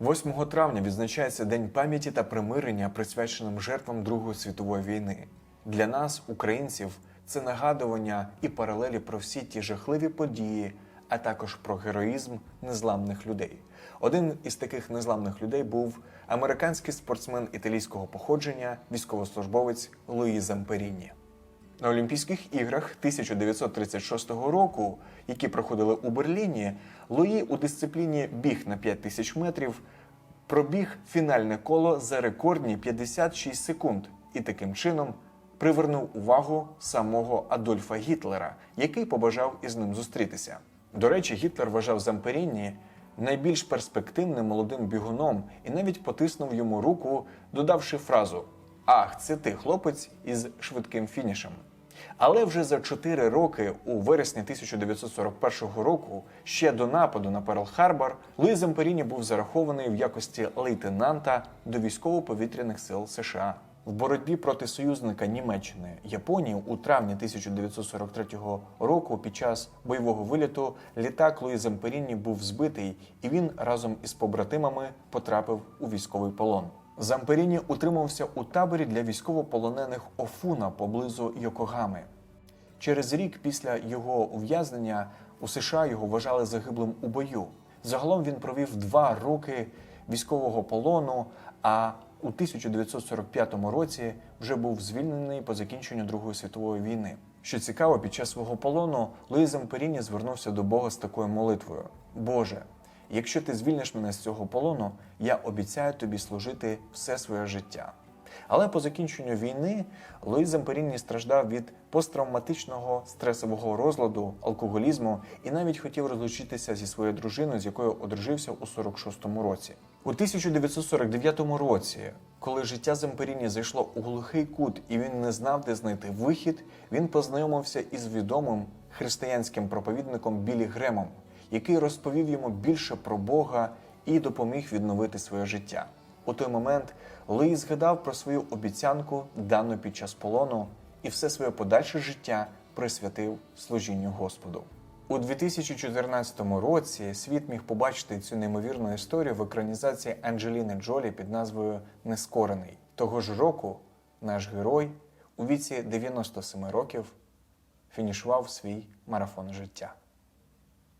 8 травня відзначається День пам'яті та примирення, присвяченим жертвам Другої світової війни. Для нас, українців, це нагадування і паралелі про всі ті жахливі події, а також про героїзм незламних людей. Один із таких незламних людей був американський спортсмен італійського походження, військовослужбовець Луї Замперіні. На Олімпійських іграх 1936 року, які проходили у Берліні, Луї у дисципліні біг на 5 тисяч метрів пробіг фінальне коло за рекордні 56 секунд і таким чином привернув увагу самого Адольфа Гітлера, який побажав із ним зустрітися. До речі, Гітлер вважав Замперіні найбільш перспективним молодим бігуном і навіть потиснув йому руку, додавши фразу Ах, це ти, хлопець із швидким фінішем. Але вже за 4 роки, у вересні 1941 року, ще до нападу на Перл-Харбор, Луї Замперіні був зарахований в якості лейтенанта до військово-повітряних сил США. В боротьбі проти союзника Німеччини Японії у травні 1943 року під час бойового виліту літак Луї Замперіні був збитий, і він разом із побратимами потрапив у військовий полон. Замперіні утримався у таборі для військовополонених Офуна поблизу Йокогами. Через рік після його ув'язнення у США його вважали загиблим у бою. Загалом він провів два роки військового полону, а у 1945 році вже був звільнений по закінченню Другої світової війни. Що цікаво, під час свого полону Луї Замперіні звернувся до Бога з такою молитвою: Боже, якщо ти звільниш мене з цього полону, я обіцяю тобі служити все своє життя. Але по закінченню війни Луї Замперіні страждав від посттравматичного стресового розладу, алкоголізму і навіть хотів розлучитися зі своєю дружиною, з якою одружився у 46-му році. У 1949 році, коли життя Замперіні зайшло у глухий кут і він не знав, де знайти вихід, він познайомився із відомим християнським проповідником Білі Гремом, який розповів йому більше про Бога і допоміг відновити своє життя. У той момент Луї згадав про свою обіцянку, дану під час полону, і все своє подальше життя присвятив служінню Господу. У 2014 році світ міг побачити цю неймовірну історію в екранізації Анджеліни Джолі під назвою Нескорений. Того ж року наш герой у віці 97 років фінішував свій марафон життя.